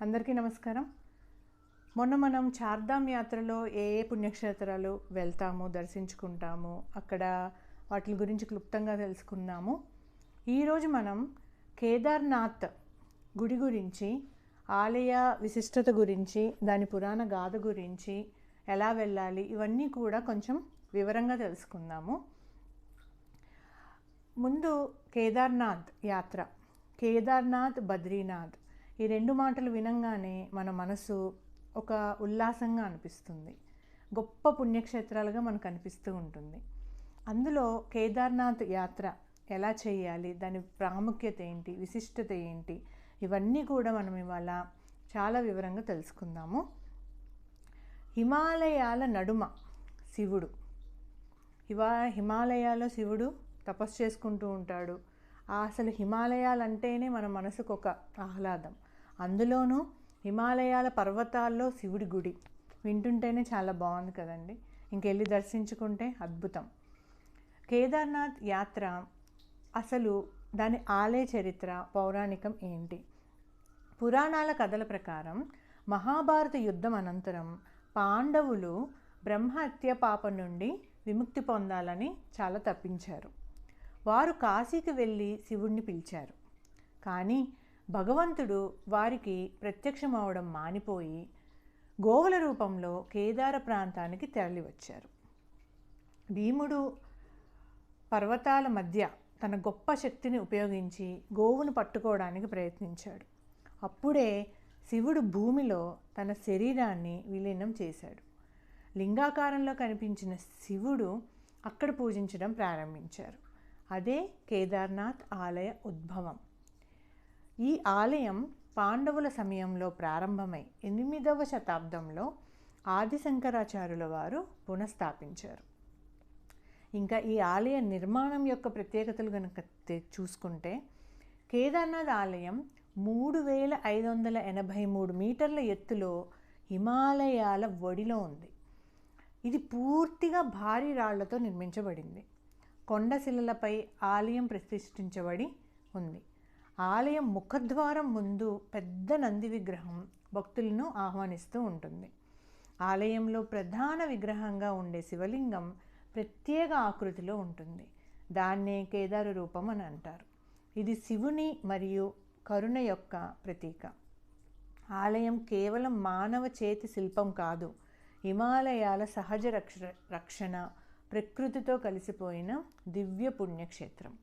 అందరికీ నమస్కారం. మొన్న మనం చార్ధామ్ యాత్రలో ఏ ఏ పుణ్యక్షేత్రాలు వెళ్తాము దర్శించుకుంటాము అక్కడ వాటి గురించి క్లుప్తంగా తెలుసుకున్నాము. ఈరోజు మనం కేదార్నాథ్ గుడి గురించి ఆలయ విశిష్టత గురించి దాని పురాణ గాథ గురించి ఎలా వెళ్ళాలి ఇవన్నీ కూడా కొంచెం వివరంగా తెలుసుకుందాము. ముందు కేదార్నాథ్ యాత్ర. కేదార్నాథ్ బద్రీనాథ్. ఈ రెండు మాటలు వినంగానే మన మనసు ఒక ఉల్లాసంగా అనిపిస్తుంది. గొప్ప పుణ్యక్షేత్రాలుగా మనకు అనిపిస్తూ ఉంటుంది. అందులో కేదార్నాథ్ యాత్ర ఎలా చేయాలి? దాని ప్రాముఖ్యత ఏంటి? విశిష్టత ఏంటి? ఇవన్నీ కూడా మనం ఇవాళ చాలా వివరంగా తెలుసుకుందాము. హిమాలయాల నడుమ శివుడు. ఇవా హిమాలయాల్లో శివుడు తపస్సు చేసుకుంటూ ఉంటాడు. అసలు హిమాలయాలు అంటేనే మన మనసుకు ఒక ఆహ్లాదం. అందులోనూ హిమాలయాల పర్వతాల్లో శివుడి గుడి వింటుంటేనే చాలా బాగుంది కదండి. ఇంకెళ్ళి దర్శించుకుంటే అద్భుతం. కేదార్నాథ్ యాత్ర అసలు దాని ఆలయ చరిత్ర పౌరాణికం ఏంటి? పురాణాల కథల ప్రకారం మహాభారత యుద్ధం అనంతరం పాండవులు బ్రహ్మహత్య పాపం నుండి విముక్తి పొందాలని చాలా తప్పించారు. వారు కాశీకి వెళ్ళి శివుణ్ణి పిలిచారు. కానీ భగవంతుడు వారికి ప్రత్యక్షమవడం మానిపోయి గోవుల రూపంలో కేదార ప్రాంతానికి తరలివచ్చారు. భీముడు పర్వతాల మధ్య తన గొప్ప శక్తిని ఉపయోగించి గోవును పట్టుకోవడానికి ప్రయత్నించాడు. అప్పుడే శివుడు భూమిలో తన శరీరాన్ని విలీనం చేశాడు. లింగాకారంలో కనిపించిన శివుడు అక్కడ పూజించడం ప్రారంభించారు. అదే కేదార్నాథ్ ఆలయ ఉద్భవం. ఈ ఆలయం పాండవుల సమయంలో ప్రారంభమై ఎనిమిదవ శతాబ్దంలో ఆదిశంకరాచార్యుల వారు పునఃస్థాపించారు. ఇంకా ఈ ఆలయ నిర్మాణం యొక్క ప్రత్యేకతలు కనుక చూసుకుంటే కేదార్నాథ్ ఆలయం మూడు వేల ఐదు వందల ఎనభై మూడు మీటర్ల ఎత్తులో హిమాలయాల ఒడిలో ఉంది. ఇది పూర్తిగా భారీ రాళ్ళతో నిర్మించబడింది. కొండశిలలపై ఆలయం ప్రతిష్ఠించబడి ఉంది. ఆలయం ముఖద్వారం ముందు పెద్ద నంది విగ్రహం భక్తులను ఆహ్వానిస్తూ ఉంటుంది. ఆలయంలో ప్రధాన విగ్రహంగా ఉండే శివలింగం ప్రత్యేక ఆకృతిలో ఉంటుంది. దాన్నే కేదారు రూపం అని అంటారు. ఇది శివుని మరియు కరుణ యొక్క ప్రతీక. ఆలయం కేవలం మానవ చేతి శిల్పం కాదు హిమాలయాల సహజ రక్ష రక్షణ ప్రకృతితో కలిసిపోయిన దివ్య పుణ్యక్షేత్రం.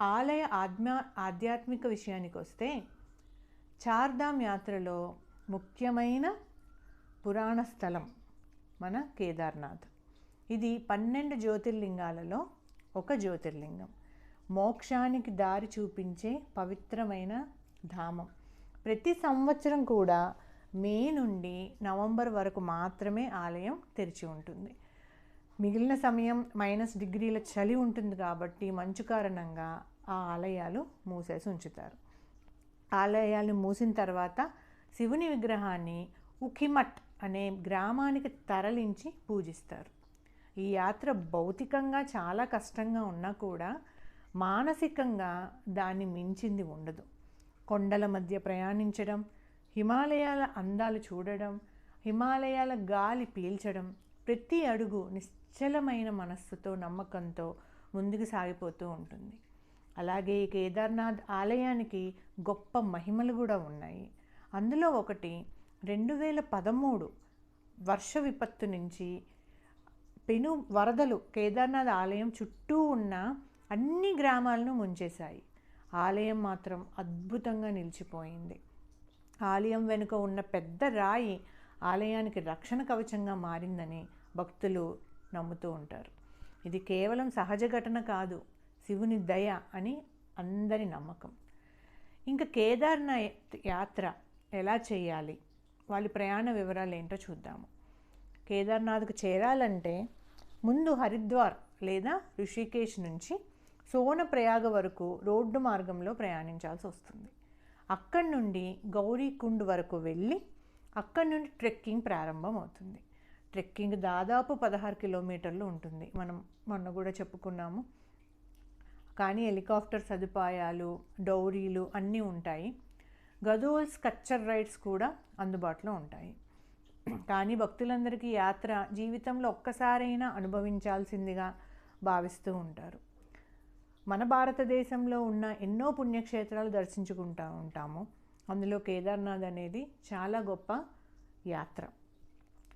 ఆలయ ఆత్మ ఆధ్యాత్మిక విషయానికి వస్తే చార్ధామ్ యాత్రలో ముఖ్యమైన పురాణ స్థలం మన కేదార్నాథ్. ఇది పన్నెండు జ్యోతిర్లింగాలలో ఒక జ్యోతిర్లింగం. మోక్షానికి దారి చూపించే పవిత్రమైన ధామం. ప్రతి సంవత్సరం కూడా మే నుండి నవంబర్ వరకు మాత్రమే ఆలయం తెరిచి ఉంటుంది. మిగిలిన సమయం మైనస్ డిగ్రీల చలి ఉంటుంది కాబట్టి మంచు కారణంగా ఆ ఆలయాలు మూసేసి ఉంచుతారు. ఆలయాలు మూసిన తర్వాత శివుని విగ్రహాన్ని ఉఖిమట్ అనే గ్రామానికి తరలించి పూజిస్తారు. ఈ యాత్ర భౌతికంగా చాలా కష్టంగా ఉన్నా కూడా మానసికంగా దాన్ని మించింది ఉండదు. కొండల మధ్య ప్రయాణించడం హిమాలయాల అందాలు చూడడం హిమాలయాల గాలి పీల్చడం ప్రతి అడుగు నిశ్చలమైన మనస్సుతో నమ్మకంతో ముందుకు సాగిపోతూ ఉంటుంది. అలాగే కేదార్నాథ్ ఆలయానికి గొప్ప మహిమలు కూడా ఉన్నాయి. అందులో ఒకటి రెండు వేల పదమూడు వర్ష విపత్తు నుంచి పెను వరదలు కేదార్నాథ్ ఆలయం చుట్టూ ఉన్న అన్ని గ్రామాలను ముంచేశాయి. ఆలయం మాత్రం అద్భుతంగా నిలిచిపోయింది. ఆలయం వెనుక ఉన్న పెద్ద రాయి ఆలయానికి రక్షణ కవచంగా మారిందని భక్తులు నమ్ముతూ ఉంటారు. ఇది కేవలం సహజ ఘటన కాదు శివుని దయ అని అందరి నమ్మకం. ఇంకా కేదార్నాథ్ యాత్ర ఎలా చేయాలి? వాళ్ళ ప్రయాణ వివరాలు ఏంటో చూద్దాము. కేదార్నాథ్కు చేరాలంటే ముందు హరిద్వార్ లేదా ఋషికేశ్ నుంచి సోనప్రయాగ వరకు రోడ్డు మార్గంలో ప్రయాణించాల్సి వస్తుంది. అక్కడి నుండి గౌరీకుండ్ వరకు వెళ్ళి అక్కడి నుండి ట్రెక్కింగ్ ప్రారంభం అవుతుంది ట్రెక్కింగ్ దాదాపు పదహారు కిలోమీటర్లు ఉంటుంది. మనం మొన్న కూడా చెప్పుకున్నాము. కానీ హెలికాప్టర్ సదుపాయాలు డౌరీలు అన్నీ ఉంటాయి. గదోల్స్ కచ్చర్ రైడ్స్ కూడా అందుబాటులో ఉంటాయి. కానీ భక్తులందరికీ యాత్ర జీవితంలో ఒక్కసారైనా అనుభవించాల్సిందిగా భావిస్తూ ఉంటారు. మన భారతదేశంలో ఉన్న ఎన్నో పుణ్యక్షేత్రాలు దర్శించుకుంటూ ఉంటాము. అందులో కేదార్నాథ్ అనేది చాలా గొప్ప యాత్ర.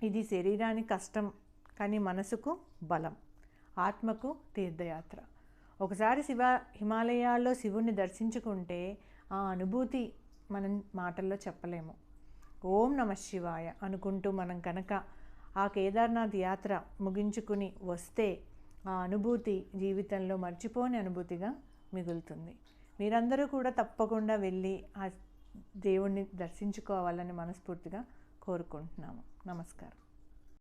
ఇది శరీరానికి కష్టం కానీ మనసుకు బలం ఆత్మకు తీర్థయాత్ర. ఒకసారి శివ హిమాలయాల్లో శివుణ్ణి దర్శించుకుంటే ఆ అనుభూతి మనం మాటల్లో చెప్పలేము. ఓం నమ శివాయ అనుకుంటూ మనం కనుక ఆ కేదార్నాథ్ యాత్ర ముగించుకుని వస్తే ఆ అనుభూతి జీవితంలో మర్చిపోని అనుభూతిగా మిగులుతుంది. మీరందరూ కూడా తప్పకుండా వెళ్ళి ఆ దేవుణ్ణి దర్శించుకోవాలని మనస్ఫూర్తిగా కోరుకుంటున్నాము. నమస్కారం.